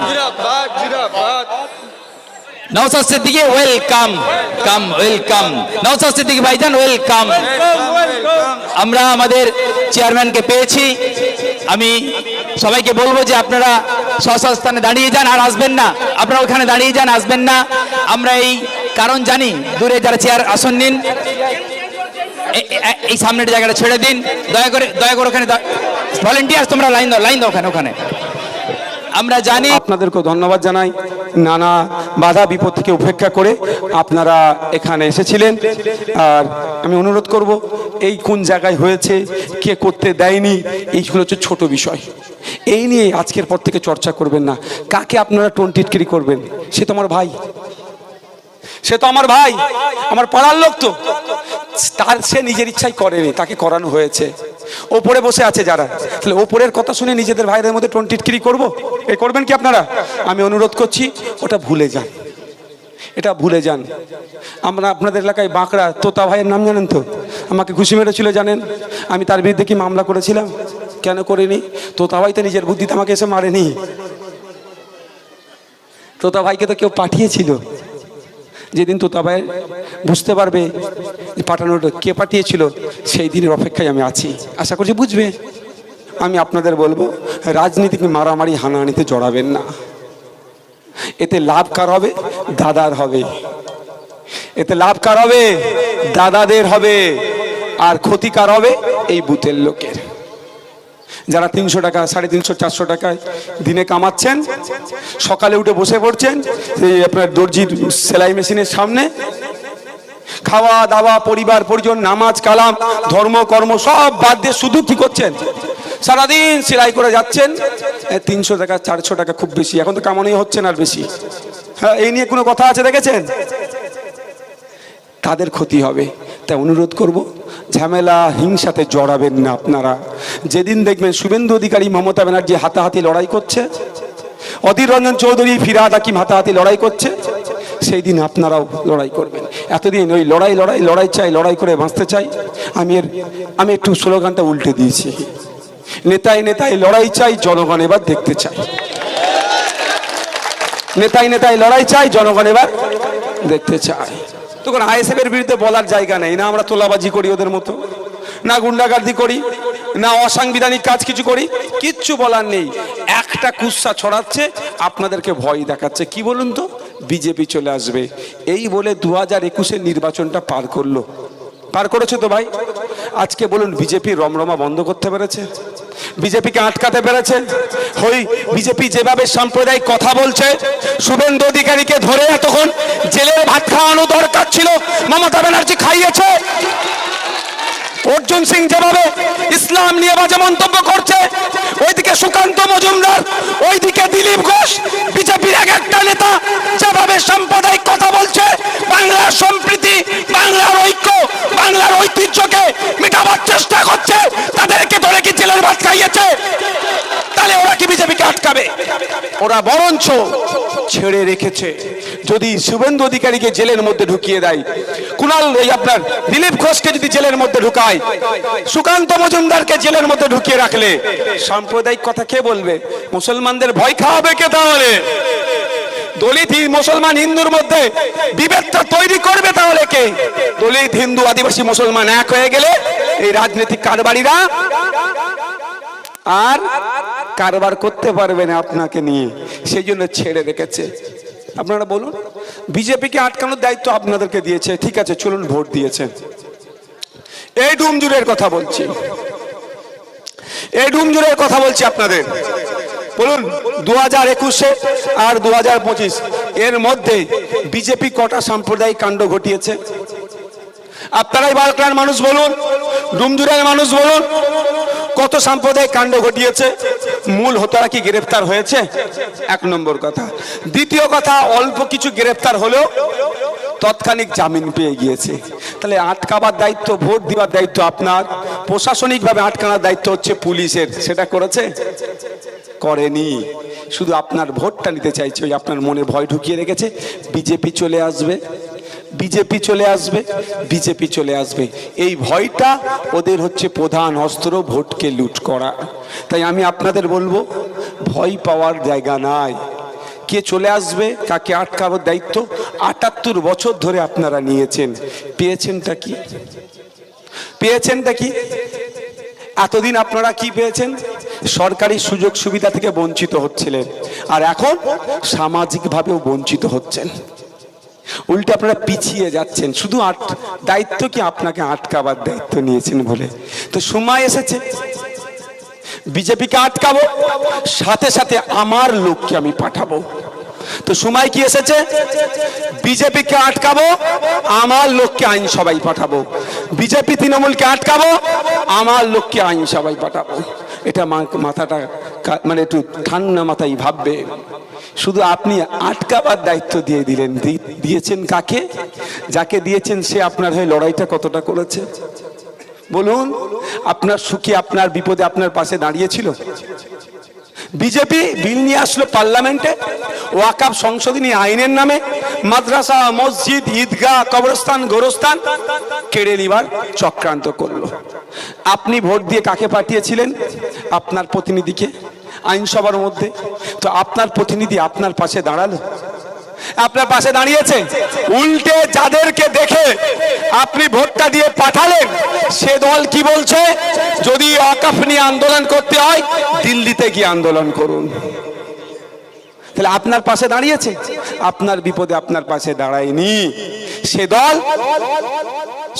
জিন্দাবাদ Naushad Siddiqui welcome come welcome Naushad Siddiqui ভাইজান welcome আমরা আমাদের চেয়ারম্যানকে পেয়েছি। আমি সবাইকে বলব যে আপনারা স্থানে দাঁড়িয়ে যান আর আসবেন না। আপনারা ওখানে দাঁড়িয়ে যান আসবেন না। আমরা এই কারণ জানি দূরে যারা চেয়ার আসন নিন। এই সামনের জায়গাটা ছেড়ে দিন। দয়া করে দয়া করে ওখানে ভলেন্টিয়ার্স তোমরা লাইন দাও লাইন দাও ওখানে ওখানে। আমরা জানি আপনাদেরকেও ধন্যবাদ জানাই। নানা বাধা, বিপদ থেকে উপেক্ষা করে আপনারা এখানে এসেছিলেন। আর আমি অনুরোধ করব, এই কোন জায়গায় হয়েছে, কে করতে দেয়নি, এইগুলো হচ্ছে ছোট বিষয়। এই নিয়ে আজকের পর থেকে চর্চা করবেন না। কাকে আপনারা টোন টিটকিরি করবেন? সে তো আমার ভাই। সে তো আমার ভাই। আমার পাড়ার লোক তো। তার সে নিজের ইচ্ছাই করেনি, তাকে করানো হয়েছে। ওপরে বসে আছে যারা। তাহলে ওপরের কথা শুনে নিজেদের ভাইদের মধ্যে টোন টিটকিরি করব? এ করবেন কি আপনারা? আমি অনুরোধ করছি, ওটা ভুলে যান। এটা ভুলে যান। আমরা আপনাদের এলাকায় বাঁকড়া তোতা ভাইয়ের নাম জানেন তো? আমাকে ঘুষি মেরেছিল, জানেন? আমি তার বিরুদ্ধে কি মামলা করেছিলাম? কেন করিনি? তোতা ভাই তো নিজের বুদ্ধিতে আমাকে এসে মারেনি। তোতা ভাইকে তো কেউ পাঠিয়েছিল। যেদিন তোতা ভাই বুঝতে পারবে পাঠানোটা কে পাঠিয়েছিল, সেই দিনের অপেক্ষায় আমি আছি। আশা করছি বুঝবে। আমি আপনাদের বলব, রাজনীতিকে মারামারি হানাহানিতে জড়াবেন না। এতে লাভ কার হবে? দাদার হবে। এতে লাভ কার হবে? দাদাদের হবে। আর ক্ষতিকার হবে এই বুথের লোকের। যারা তিনশো টাকা, সাড়ে তিনশো, চারশো টাকায় দিনে কামাচ্ছেন, সকালে উঠে বসে পড়ছেন, এই আপনার দর্জির সেলাই মেশিনের সামনে। খাওয়া দাওয়া, পরিবার, পরিজন, নামাজ, কালাম, ধর্ম, কর্ম সব বাদ দিয়ে শুধু কি করছেন? সারাদিন সেলাই করে যাচ্ছেন। তিনশো টাকা, চারশো টাকা খুব বেশি। এখন তো কামানোই হচ্ছে না আর বেশি। হ্যাঁ এই নিয়ে কোনো কথা আছে দেখেছেন? তাদের ক্ষতি হবে। তাই অনুরোধ করব, ঝামেলা হিংসাতে জড়াবেন না আপনারা। যেদিন দেখবেন শুভেন্দু অধিকারী মমতা ব্যানার্জি হাতাহাতি লড়াই করছে, অধীর রঞ্জন চৌধুরী, ফিরাদ হাকিম হাতাহাতি লড়াই করছে সেই দিন আপনারাও লড়াই করবেন। এতদিন ওই লড়াই লড়াই লড়াই চাই, লড়াই করে বাঁচতে চাই, আমি এর, আমি একটু স্লোগানটা উল্টে দিয়েছি। নেতাই নেতাই লড়াই চাই, জনগণ এবার দেখতে চাই নেতাই নেতাই লড়াই চাই, জনগণ এবার দেখতে চায়। তখন আইএসএফ এর বিরুদ্ধে বলার জায়গা নেই। না আমরা তোলাবাজি করি ওদের মতো, না গুন্ডাগার্দি করি, না অসাংবিধানিক কাজ কিছু করি, কিচ্ছু বলার নেই। একটা কুৎসা ছড়াচ্ছে, আপনাদেরকে ভয় দেখাচ্ছে। কি বলুন তো? বিজেপি চলে আসবে। এই বলে দু হাজার একুশের নির্বাচনটা পার করল। পার করেছে তো ভাই? আজকে বলুন, বিজেপি রমরমা বন্ধ করতে পেরেছে? বিজেপিকে আটকাতে পেরেছে? হই, বিজেপি যেভাবে সাম্প্রদায়িক কথা বলছে, শুভেন্দু অধিকারীকে ধরে তখন জেলের ভাত খাওয়ানো দরকার ছিল, মমতা ব্যানার্জি খাইয়েছে। অর্জুন সিং যেভাবে ইসলাম নিয়ে বাজে মন্তব্য করছে, ওইদিকে সুকান্ত মজুমদার, ওইদিকে দিলীপ ঘোষ, বিজেপির এক একটা নেতা যেভাবে সাম্প্রদায়িক কথা বলছে, বাংলার সম্প্রীতি, বাংলার ঐক্য, বাংলার ঐতিহ্যকে মেটাবার চেষ্টা ধরে কি জেলের ভাত খাইয়েছে। তাহলে ওরা কি বিজেপিকে আটকাবে? ওরা বরঞ্চ ছেড়ে রেখেছে। যদি শুভেন্দু অধিকারীকে জেলের মধ্যে ঢুকিয়ে দেয় কুণাল এই আপনার দিলীপ ঘোষকে যদি জেলের মধ্যে ঢুকায়, সুকান্ত মজুমদারকে জেলের মধ্যে ঢুকিয়ে রাখলে, সাম্প্রদায়িক কথা কে বলবে? মুসলমানদের ভয় খাওয়াবে কে তাহলে? দলিত মুসলমান হিন্দুর মধ্যে বিভেদটা তৈরি করবে তাহলে কে? দলিত হিন্দু, আদিবাসী, মুসলমান এক হয়ে গেলে এই রাজনৈতিক কারবারিরা আর কারবার করতে পারবে না আপনাকে নিয়ে সেই জন্য ছেড়ে রেখেছে। আপনারা বলুন, বিজেপিকে আটকানোর দায়িত্ব আপনাদেরকে দিয়েছে। ঠিক আছে, চলুন ভোট দিয়েছে। এই ডুমজুরের কথা বলছি। এই ডুমজুরের কথা বলছি আপনাদের। বলুন দু হাজার একুশে আর দু হাজার পঁচিশ, এর মধ্যে বিজেপি কটা সাম্প্রদায়িক কাণ্ড ঘটিয়েছে? আপনারাই বালকলার মানুষ বলুন, ডুমজুরের মানুষ বলুন কত সাম্প্রদায়িক কাণ্ড ঘটিয়েছে? মূল হোতারা কি গ্রেফতার হয়েছে? এক নম্বর কথা। দ্বিতীয় কথা, অল্প কিছু গ্রেফতার হলেও তৎক্ষণিক জামিন পেয়ে গিয়েছে। তাহলে আটকাবার দায়িত্ব, ভোট দেওয়ার দায়িত্ব আপনার। প্রশাসনিকভাবে আটকানোর দায়িত্ব হচ্ছে পুলিশের। সেটা করেছে? করেনি। শুধু আপনার ভোটটা নিতে চাইছে, ওই আপনার মনে ভয় ঢুকিয়ে রেখেছে। বিজেপি চলে আসবে। বিজেপি চলে আসবে, বিজেপি চলে আসবে। এই ভয়টা ওদের হচ্ছে প্রধান অস্ত্র, ভোটকে লুট করা। তাই আমি আপনাদের বলব, ভয় পাওয়ার জায়গা নাই। কে চলে আসবে, কাকে আটকাবার দায়িত্ব, আটাত্তর বছর ধরে আপনারা নিয়েছেন। পেয়েছেনটা কি? পেয়েছেনটা কি? এতদিন আপনারা কি পেয়েছেন? সরকারি সুযোগ সুবিধা থেকে বঞ্চিত হচ্ছিলেন। আর এখন সামাজিকভাবেও বঞ্চিত হচ্ছেন। উল্টে আপনারা পিছিয়ে যাচ্ছেন। শুধু আট দায়িত্ব কি আপনাকে আটকাবার দায়িত্ব নিয়েছেন বলে? তো সময় এসেছে। বিজেপিকে আটকাবো, সাথে সাথে আমার লোককে আমি পাঠাবো। তো সময় কি এসেছে? বিজেপিকে আটকাবো, আমার লোককে আইনসভায় পাঠাবো। বিজেপি তৃণমূলকে আটকাবো, আমার লোককে আইনসভায় পাঠাবো। এটা মাথাটা মানে একটু ঠান্ডা মাথায় ভাববে। শুধু আপনি আটকাবার দায়িত্ব দিয়ে দিলেন। দিয়েছেন কাকে? যাকে দিয়েছেন সে আপনার হয়ে লড়াইটা কতটা করেছে? বলুন, আপনার সুখে, আপনার বিপদে আপনার পাশে দাঁড়িয়েছিল? বিজেপি বিল নিয়ে আসলো পার্লামেন্টে, ওয়াকাব সংশোধনী আইনের নামে, মাদ্রাসা, মসজিদ, ঈদগাহ, কবরস্থান, গোরস্থান, কেড়ে নিবার চক্রান্ত করল। আপনি ভোট দিয়ে কাকে পাঠিয়েছিলেন? আপনার প্রতিনিধিকে, আইনসভার মধ্যে। তো আপনার প্রতিনিধি আপনার পাশে দাঁড়াল। আপনার পাশে দাঁড়িয়েছে। উল্টে যাদেরকে দেখে আপনি ভোটটা দিয়ে পাঠালেন, সে দল কি বলছে? যদি অকাফ নিয়ে আন্দোলন করতে হয়, দিল্লিতে গিয়ে আন্দোলন করুন। তাহলে আপনার পাশে দাঁড়িয়েছে? আপনার বিপদে আপনার পাশে দাঁড়ায়নি। সে দল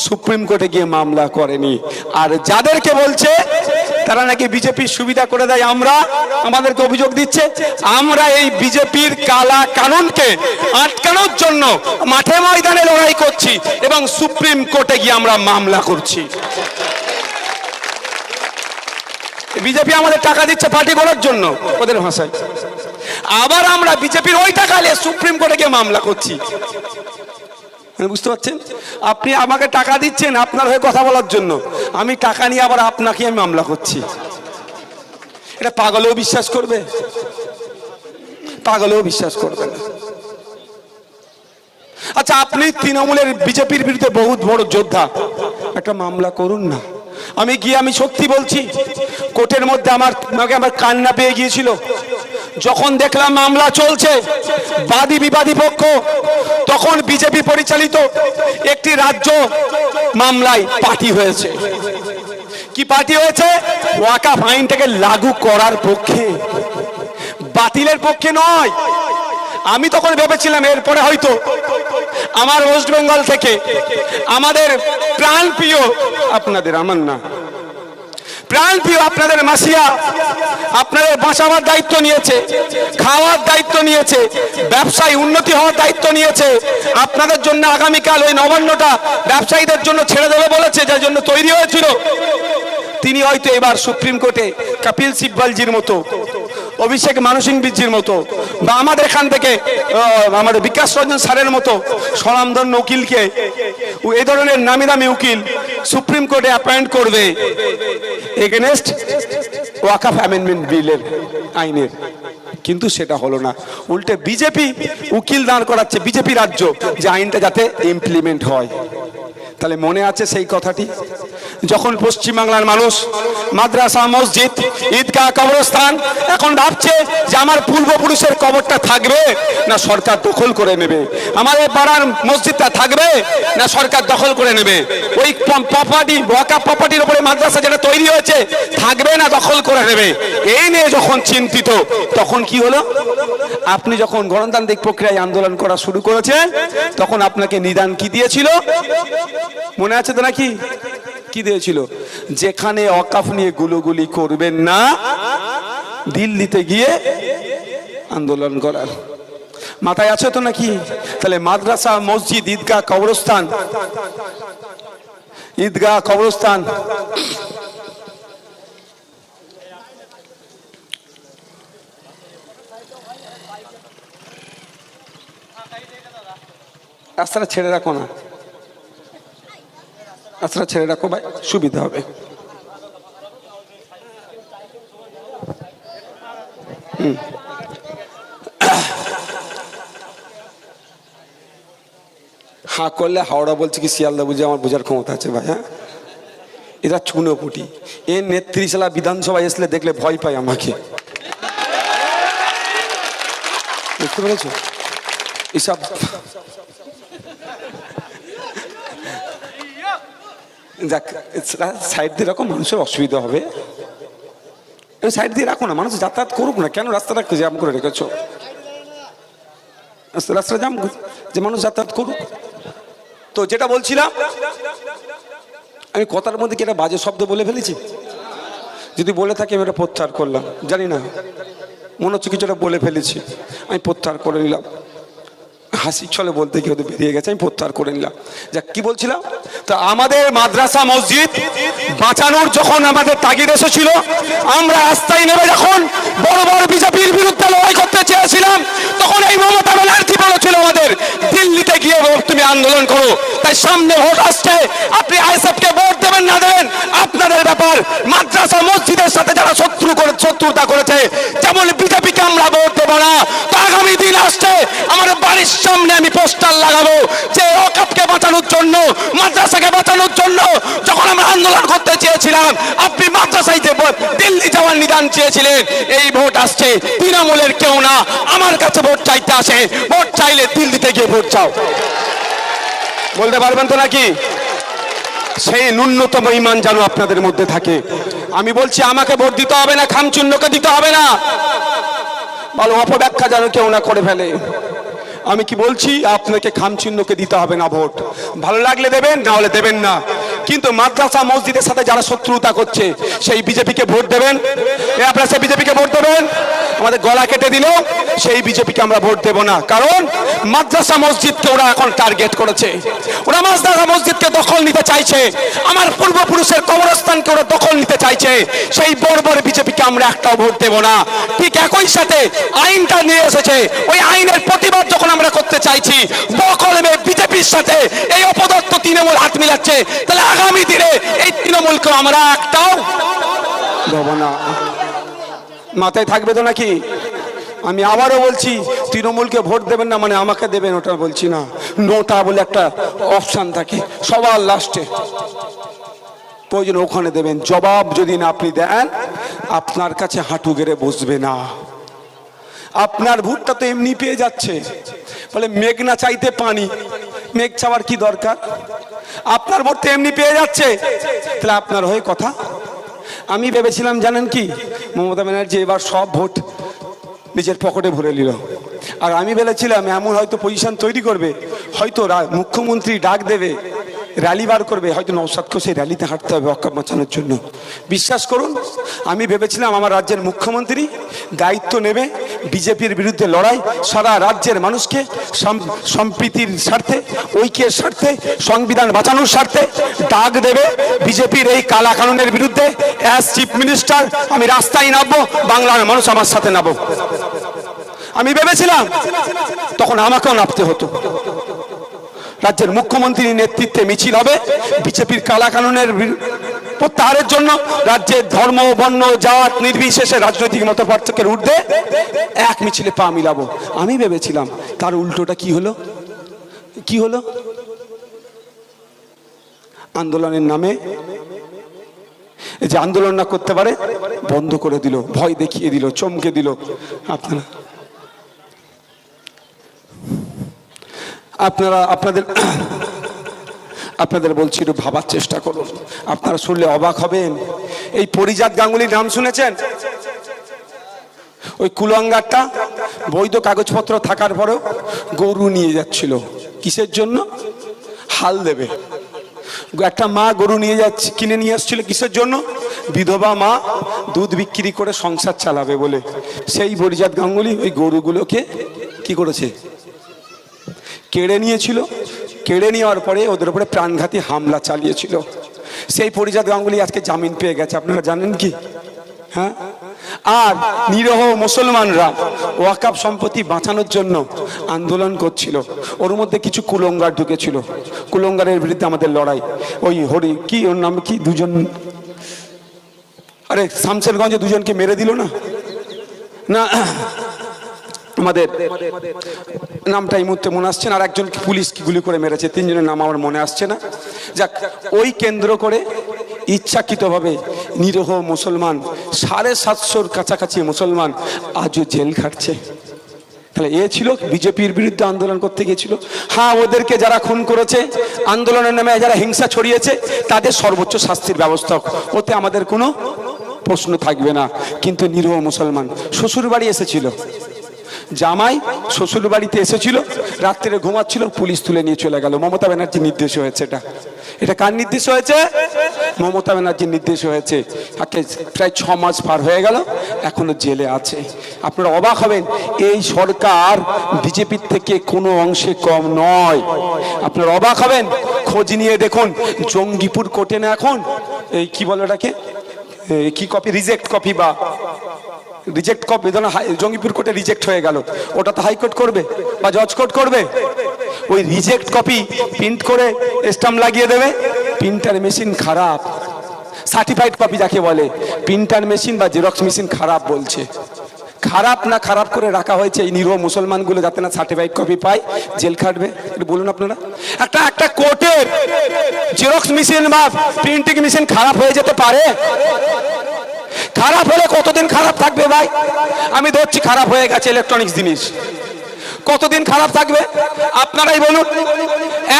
সুপ্রিম কোর্টে গিয়ে মামলা করেনি। আর যাদেরকে বলছে, তারা নাকি বিজেপির সুবিধা করে দেয়, আমরা আমাদেরকে অভিযোগ দিচ্ছে, আমরা এই বিজেপির কালা কানুনকে আটকানোর জন্য মাঠে ময়দানে লড়াই করছি এবং সুপ্রিম কোর্টে গিয়ে আমরা মামলা করছি। বিজেপি আমাদের টাকা দিচ্ছে পার্টি করার জন্য, ওদের ভাষায়। আবার আমরা বিজেপির ওই টাকা নিয়ে সুপ্রিম কোর্টে গিয়ে মামলা করছি। মানে বুঝতে পারছেন? আপনি আমাকে টাকা দিচ্ছেন আপনার হয়ে কথা বলার জন্য। আমি টাকা নিয়ে আবার আপনাকে আমি মামলা করছি। এটা পাগলেও বিশ্বাস করবে। পাগলেও বিশ্বাস করবে না। আচ্ছা আপনি তৃণমূলের বিজেপির বিরুদ্ধে বহুত বড় যোদ্ধা। একটা মামলা করুন না। আমি গিয়ে আমি সত্যি বলছি, কোর্টের মধ্যে আমার, আমাকে আমার কান্না পেয়ে গিয়েছিল। যখন দেখলাম মামলা চলছে, বাদী বিবাদী পক্ষ, তখন বিজেপি পরিচালিত একটি রাজ্য মামলায় পার্টি হয়েছে। কি পার্টি হয়েছে? ওয়াকা ফাইনটাকে লাগু করার পক্ষে। বাতিলের পক্ষে নয়। আমি তখন ভেবেছিলাম এরপরে হয়তো আমার ওয়েস্ট বেঙ্গল থেকে আমাদের প্রাণ প্রিয় আপনাদের আমার না। প্রাণ প্রিয় আপনাদের মাসিয়া, আপনাদের বাঁচাবার দায়িত্ব নিয়েছে, খাওয়ার দায়িত্ব নিয়েছে, ব্যবসায় উন্নতি হওয়ার দায়িত্ব নিয়েছে। আপনাদের জন্য আগামীকাল ওই নবান্নটা ব্যবসায়ীদের জন্য ছেড়ে দেবে বলেছে, যার জন্য তৈরি হয়েছিল। তিনি হয়তো এবার সুপ্রিম কোর্টে কপিল সিব্বলজির মতো, অভিষেক মানসিং বিজির মতো, বা আমাদের এখান থেকে আমাদের বিকাশ রঞ্জন স্যারের মতো স্বনামধন্য উকিলকে এই ধরনের নামি দামি উকিল সুপ্রিম কোর্টে অ্যাপয়েন্ট করবে। এগেনেস্ট ওয়াকাফ অ্যামেন্ডমেন্ট বিলের আইনের। কিন্তু সেটা হলো না। উল্টে বিজেপি উকিল দাঁড় করাচ্ছে বিজেপি রাজ্য যে আইনটা যাতে ইমপ্লিমেন্ট হয়। তাহলে মনে আছে সেই কথাটি? যখন পশ্চিমবাংলার মানুষ মাদ্রাসা, মসজিদ, ঈদগাহ, কবরস্থান এখন ভাবছে যে আমার পূর্বপুরুষের কবরটা থাকবে না সরকার দখল করে নেবে? আমাদের পাড়ার মসজিদটা থাকবে না সরকার দখল করে নেবে? ওই প্রপার্টি ওয়াকা প্রপার্টির উপরে মাদ্রাসা যেটা তৈরি হয়েছে, থাকবে না দখল করে নেবে? এই নিয়ে যখন চিন্তিত, তখন কি হলো? আপনি যখন গণতান্ত্রিক প্রক্রিয়ায় আন্দোলন করা শুরু করেছে তখন আপনাকে নিদান কি দিয়েছিল? মনে আছে তো নাকি? কি দিয়েছিল? যেখানে অকাফ নিয়ে গুলোগুলি করবেন না, দিল্লিতে গিয়ে আন্দোলন করার। মাথায় আছে তো নাকি? তাহলে মাদ্রাসা, মসজিদ, ঈদগাহ, কবরস্থান। ঈদগাহ, কবরস্থান। রাস্তাটা ছেড়ে রাখো না। রাস্তাটা ছেড়ে রাখো ভাই সুবিধা হবে। হুম। হাঁ করলে হাওড়া বলছে কি, শিয়ালদা বুঝে আমার বোঝার ক্ষমতা আছে ভাই হ্যাঁ? এরা চুনোপুটি। এ নেত্রীশালা বিধানসভায় আসলে দেখলে ভয় পায় আমাকে। বুঝতে পেরেছ? এসব সাইড দিয়ে রাখো, মানুষের অসুবিধা হবে। সাইড দিয়ে রাখো না, মানুষ যাতায়াত করুক না, কেন রাস্তাটা জ্যাম করে রেখেছো? রাস্তা জ্যাম যে মানুষ যাতায়াত করুক। তো যেটা বলছিলাম, আমি কথার মধ্যে কি একটা বাজে শব্দ বলে ফেলেছি? যদি বলে থাকি, আমি এটা প্রত্যাহার করলাম, জানি না। মনে হচ্ছে কিছুটা বলে ফেলেছি। আমি প্রত্যাহার করে নিলাম। হাসি ছলে বলতে কি হতো বেরিয়ে গেছে, আমি প্রত্যাহার করে নিলাম। যাক, কি বলছিলাম? তা আমাদের মাদ্রাসা মসজিদ বাঁচানোর যখন আমাদের তাগিদ এসেছিল, আমরা রাস্তায় নেমে যখন বড় বড় বিজেপির বিরুদ্ধে লড়াই করতে চেয়েছিলাম তখন এই মমতা ব্যানার্জি বলেছিল আমাদের দিল্লিতে গিয়ে তুমি আন্দোলন করো তাই সামনে ভোট আসছে আপনি আইএসএফ কে ভোট দেবেন না দেবেন আপনাদের ব্যাপার মাদ্রাসা মসজিদের সাথে যারা শত্রু করে শত্রুতা করেছে যেমন বিজেপিকে আমরা ভোট দেবো না তো আগামী দিন আসছে আমার বাড়ির সামনে আমি পোস্টার লাগাবো যে ওকাপকে বাঁচানোর জন্য মাদ্রাসাকে বাঁচানোর জন্য যখন আমরা আন্দোলন করতে চেয়েছিলাম, আপনি ভোট- দিল্লি যাওয়ার নিদান চেয়েছিলেন, এই ভোট আসছে, তৃণমূলের কেউ না, আমার কাছে ভোট চাইতে আসে, ভোট চাইলে দিল্লিতে গিয়ে ভোট চাও। বলতে পারবেন তো নাকি? সেই ন্যূনতম ইমান যেন আপনাদের মধ্যে থাকে। আমি বলছি, আমাকে ভোট দিতে হবে না, খামচুন্নকে দিতে হবে না। ভালো অপব্যাখ্যা যেন কেউ না করে ফেলে। আমি কি বলছি? আপনাকে খামচিহ্নকে দিতে হবে না ভোট। ভালো লাগলে দেবেন, না হলে দেবেন না। কিন্তু মাদ্রাসা, মসজিদের সাথে যারা শত্রুতা করছে, সেই বিজেপিকে ভোট দেবেন? আপনারা সেই বিজেপিকে ভোট দেবেন? আমাদের গলা কেটে দিলেও সেই বিজেপিকে আমরা ভোট দেব না। কারণ মাদ্রাসা, মসজিদকে ওরা এখন টার্গেট করেছে। ওরা মাদ্রাসা, মসজিদকে দখল নিতে চাইছে। আমার পূর্বপুরুষের কবরস্থানকে ওরা দখল নিতে চাইছে। সেই বড় বিজেপিকে আমরা একটাও ভোট দেব না। ঠিক একই সাথে আইনটা নিয়ে এসেছে। ওই আইনের প্রতিবাদ যখন আমরা করতে চাইছি বকলমে বিজেপির সাথে এই অপদত্ত মিলাচ্ছে তাহলে আগামী দিনে এই তৃণমূলকে আমরা একটাও না। মাথায় থাকবে তো নাকি? আমি আবারও বলছি, তৃণমূলকে ভোট দেবেন না মানে আমাকে দেবেন ওটা বলছি না। নোটা বলে একটা অপশান থাকে, সবার লাস্টে। প্রয়োজন ওখানে দেবেন, জবাব যদি না আপনি দেন, আপনার কাছে হাঁটু গেড়ে বসবে না। আপনার ভোটটা তো এমনি পেয়ে যাচ্ছে। বলে মেঘ না চাইতে পানি, মেঘ চাওয়ার কি দরকার? আপনার ভোট এমনি পেয়ে যাচ্ছে। তাহলে আপনার হয়ে কথা? আমি ভেবেছিলাম, জানেন কি? মমতা ব্যানার্জি এবার সব ভোট নিজের পকেটে ভরে নিল। আর আমি বলেছিলাম এমন হয়তো পজিশন তৈরি করবে, হয়তো মুখ্যমন্ত্রী ডাক দেবে র্যালি বার করবে, হয়তো নৌসাদকে সেই র্যালিতে হাঁটতে হবে অক্কা বাঁচানোর জন্য। বিশ্বাস করুন, আমি ভেবেছিলাম আমার রাজ্যের মুখ্যমন্ত্রী দায়িত্ব নেবে বিজেপির বিরুদ্ধে লড়াই, সারা রাজ্যের মানুষকে সম- সম্প্রীতির স্বার্থে, ঐক্যের স্বার্থে, সংবিধান বাঁচানোর স্বার্থে ডাক দেবে বিজেপির এই কালা কানুনের বিরুদ্ধে। অ্যাজ চিফ মিনিস্টার আমি রাস্তায় নামবো, বাংলার মানুষ আমার সাথে নামবো আমি ভেবেছিলাম, তখন আমাকেও নামতে হতো। রাজ্যের মুখ্যমন্ত্রীর নেতৃত্বে মিছিল হবে। বিজেপির কালা কানুনের প্রত্যাহারের জন্য রাজ্যের ধর্ম, বর্ণ, জাত নির্বিশেষে রাজনৈতিক মত পার্থক্যের ঊর্ধ্বে এক মিছিলে পা মিলাবো। আমি ভেবেছিলাম তার উল্টোটা কি হলো? কি হলো? আন্দোলনের নামে যে আন্দোলন না করতে পারে, বন্ধ করে দিল, ভয় দেখিয়ে দিল, চমকে দিল। আপনারা আপনারা, আপনাদের আপনাদের বলছি একটু ভাবার চেষ্টা করুন। আপনারা শুনলে অবাক হবেন। এই পরিজাত গাঙ্গুলির নাম শুনেছেন? ওই কুলঙ্গারটা বৈধ কাগজপত্র থাকার পরেও গরু নিয়ে যাচ্ছিল। কিসের জন্য? হাল দেবে। একটা মা গরু নিয়ে যাচ্ছে, কিনে নিয়ে আসছিল কিসের জন্য? বিধবা মা দুধ বিক্রি করে সংসার চালাবে বলে। সেই পরিজাত গাঙ্গুলি ওই গরুগুলোকে কি করেছে? কেড়ে নিয়েছিল। কেড়ে নেওয়ার পরে ওদের উপরে প্রাণঘাতী হামলা চালিয়েছিল। সেই পরিজাত গাঙ্গুলি আজকে জামিন পেয়ে গেছে, আপনারা জানেন কি? হ্যাঁ? আর নিরহ মুসলমানরা ওয়াকাব সম্পত্তি বাঁচানোর জন্য আন্দোলন করছিল। ওর মধ্যে কিছু কুলঙ্গার ঢুকেছিল। কুলঙ্গারের বিরুদ্ধে আমাদের লড়াই। ওই হরি, কি ওর নাম, কি দুজন? আরে শামসেরগঞ্জে দুজনকে মেরে দিল না? না আমাদের নামটা এই মুহূর্তে মনে আসছে না, আর একজন পুলিশ গুলি করে মেরেছে, তিনজনের নাম আমার মনে আসছে না। যাক, ওই কেন্দ্র করে ইচ্ছাকৃতভাবে নিরহ মুসলমান, সাড়ে সাতশোর কাছাকাছি মুসলমান আজও জেল খাটছে। তাহলে এ ছিল বিজেপির বিরুদ্ধে আন্দোলন করতে গিয়েছিল। হ্যাঁ ওদেরকে যারা খুন করেছে, আন্দোলনের নামে যারা হিংসা ছড়িয়েছে, তাদের সর্বোচ্চ শাস্তির ব্যবস্থা ওতে আমাদের কোনো প্রশ্ন থাকবে না। কিন্তু নিরীহ মুসলমান শ্বশুর বাড়ি এসেছিল। জামাই শ্বশুর বাড়িতে এসেছিল, রাত্রে ঘুমাচ্ছিল, পুলিশ তুলে নিয়ে চলে গেল। মমতা ব্যানার্জির নির্দেশ হয়েছে এটা। এটা কার নির্দেশ হয়েছে? মমতা ব্যানার্জির নির্দেশ হয়েছে। তাকে প্রায় ছ মাস পার হয়ে গেল, এখনও জেলে আছে। আপনারা অবাক হবেন, এই সরকার বিজেপির থেকে কোনো অংশে কম নয়। আপনারা অবাক হবেন, খোঁজ নিয়ে দেখুন, জঙ্গিপুর কোর্টে না এখন, এই কি বলে এই কি কপি রিজেক্ট কপি বা রিজেক্ট কপি হাই- জঙ্গিপুর কোর্টে রিজেক্ট হয়ে গেল। ওটা তো হাইকোর্ট করবে বা জজ কোর্ট করবে? ওই রিজেক্ট কপি প্রিন্ট করে স্টাম্প লাগিয়ে দেবে। প্রিন্টার মেশিন খারাপ। সার্টিফাইড কপি যাকে বলে। প্রিন্টার মেশিন বা জেরক্স মেশিন খারাপ বলছে। খারাপ না খারাপ করে রাখা হয়েছে এই নিরীহ মুসলমানগুলো যাতে না সার্টিফাইড কপি পায়, জেল খাটবে। বলুন আপনারা। একটা একটা কোর্টের জেরক্স মেশিন বা প্রিন্টিং মেশিন খারাপ হয়ে যেতে পারে। খারাপ হলে কতদিন খারাপ থাকবে ভাই? আমি ধরছি খারাপ হয়ে গেছে ইলেকট্রনিক্স জিনিস। কতদিন খারাপ থাকবে? আপনারাই বলুন।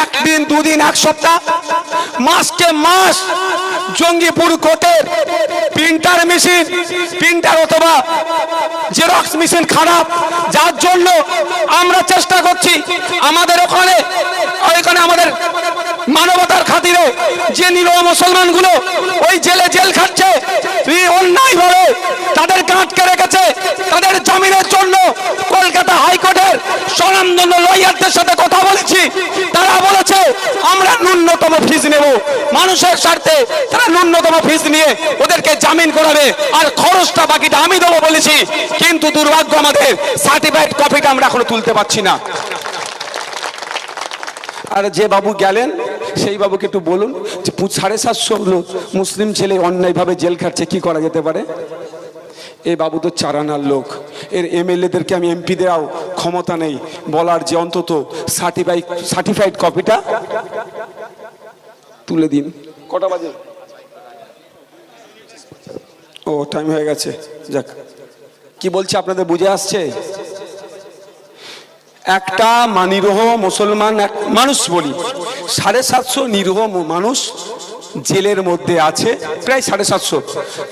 একদিন, দুদিন, এক সপ্তাহ? মাসকে মাস জঙ্গিপুর কোর্টের প্রিন্টার মেশিন, প্রিন্টার অথবা জেরক্স মেশিন খারাপ। যার জন্য আমরা চেষ্টা করছি, আমাদের ওখানে, ওইখানে আমাদের মানবতার খাতিরে যে নিরহ মুসলমানগুলো ওই জেলে জেল খাচ্ছে অন্যায় ভাবে তাদেরকে আটকে রেখেছে, তাদের জামিনের জন্য কলকাতা হাইকোর্টের স্বনামধন্য লয়ারদের সাথে কথা বলেছি। তারা বলেছে, আমরা ন্যূনতম ফিজ নেব। মানুষের স্বার্থে তারা ন্যূনতম ফিজ নিয়ে ওদেরকে জামিন করাবে। আর খরচটা বাকিটা আমি দেবো বলেছি। কিন্তু দুর্ভাগ্য আমাদের সার্টিফাইড কপিটা আমরা এখনও তুলতে পারছি না। আর যে বাবু গেলেন সেই বাবুকে একটু বলুন যে সাড়ে সাতশো লোক মুসলিম ছেলে অন্যায়ভাবে জেল খাটছে কি করা যেতে পারে? এ বাবু তো চারানার লোক। এর এমএলএদেরকে আমি এমপিদেরও ক্ষমতা নেই। বলার যে অন্তত সার্টিফাইড সার্টিফাইড কপিটা তুলে দিন। কটা বাজে? ও টাইম হয়ে গেছে। যাক। কি বলছে আপনাদের বুঝে আসছে? একটা মা- নিরীহ মুসলমান এক মানুষ বলি। সাড়ে সাতশো নিরীহ মানুষ জেলের মধ্যে আছে, প্রায় সাড়ে সাতশো।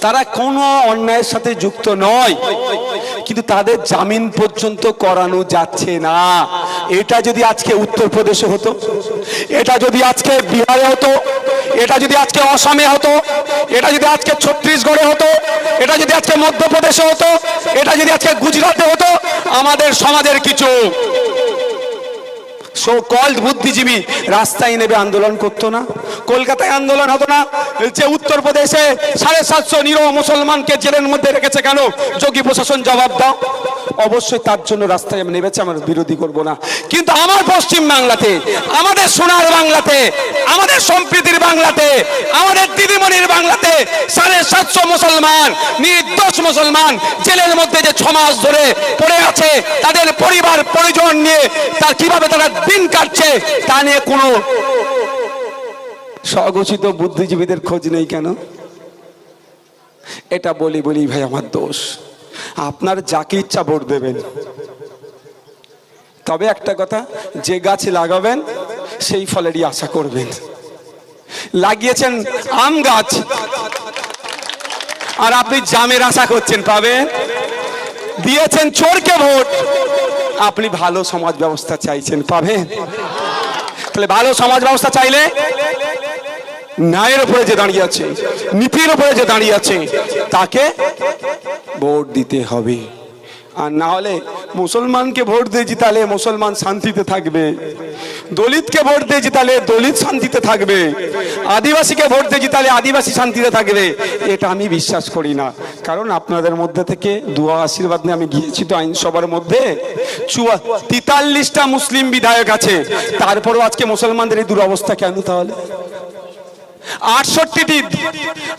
তারা কোনো অন্যায়ের সাথে যুক্ত নয়, কিন্তু তাদের জামিন পর্যন্ত করানো যাচ্ছে না। এটা যদি আজকে উত্তরপ্রদেশে হতো, এটা যদি আজকে বিহারে হতো এটা যদি আজকে অসমে হতো, এটা যদি আজকে ছত্তিশগড়ে হতো, এটা যদি আজকে মধ্যপ্রদেশে হতো, এটা যদি আজকে গুজরাটে হতো, আমাদের সমাজের কিছু সো কল্ড বুদ্ধিজীবী রাস্তায় নেবে আন্দোলন করতো না, কলকাতায় আন্দোলন হতো না, যে উত্তরপ্রদেশে সাড়ে সাতশো নিরহ মুসলমানকে জেলের মধ্যে রেখেছে কেন? যোগী প্রশাসন জবাব দাও। অবশ্যই তার জন্য রাস্তায় আমি নেমেছে, আমার বিরোধী করব না। কিন্তু আমার পশ্চিম বাংলাতে, আমাদের সোনার বাংলাতে, আমাদের সম্প্রীতির বাংলাতে, আমাদের দিদিমণির বাংলাতে সাড়ে সাতশো মুসলমান, নির্দোষ মুসলমান জেলের মধ্যে যে ছ মাস ধরে পড়ে আছে, তাদের পরিবার, পরিজন নিয়ে তার কীভাবে তারা দিন কাটছে, তা নিয়ে কোনো স্বঘোষিত বুদ্ধিজীবীদের খোঁজ নেই কেন? এটা বলি বলি ভাই আমার দোষ। আপনার যাকে ইচ্ছা ভোট দেবেন। তবে একটা কথা, যে গাছ লাগাবেন, সেই ফলেরই আশা করবেন। লাগিয়েছেন আম গাছ। আর আপনি জামের আশা করছেন, পাবেন? দিয়েছেন চোরকে ভোট। আপনি ভালো সমাজ ব্যবস্থা চাইছেন, পাবেন? তাহলে ভালো সমাজ ব্যবস্থা চাইলে ন্যায়ের উপরে যে দাঁড়িয়ে আছে, নীতির উপরে যে দাঁড়িয়ে আছে, তাকে ভোট দিতে হবে। আর না হলে মুসলমানকে ভোট দিয়ে জিতালে মুসলমান শান্তিতে থাকবে। দলিতকে ভোট দিয়ে জিতালে দলিত শান্তিতে থাকবে। আদিবাসীকে ভোট দিয়ে জিতালে আদিবাসী শান্তিতে থাকবে। এটা আমি বিশ্বাস করি না। কারণ আপনাদের মধ্যে থেকে দুয়া আশীর্বাদ নিয়ে আমি গিয়েছি তো আইনসভার মধ্যে। চুয়া তেতাল্লিশটা মুসলিম বিধায়ক আছে। তারপরও আজকে মুসলমানদের এই দুরবস্থা কেন তাহলে আটষট্টিটি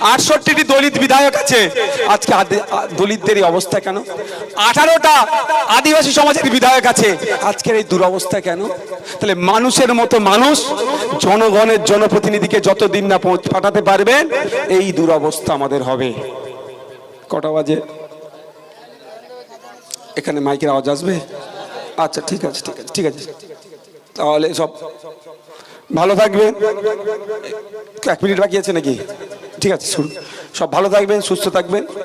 আটষট্টিটি দলিত বিধায়ক আছে। আজকে দলিতদের এই অবস্থা কেন? আঠারোটা আদিবাসী সমাজের বিধায়ক আছে। আজকের এই দুরবস্থা কেন? তাহলে মানুষের মতো মানুষ জনগণের জনপ্রতিনিধিকে যতদিন না পৌঁছ- পাঠাতে পারবেন, এই দুরবস্থা আমাদের হবে। কটা বাজে? এখানে মাইকের আওয়াজ আসবে? আচ্ছা ঠিক আছে ঠিক আছে ঠিক আছে। তাহলে সব ভালো থাকবেন। এক মিনিট বাকি আছে নাকি? ঠিক আছে সব ভালো থাকবেন সুস্থ থাকবেন।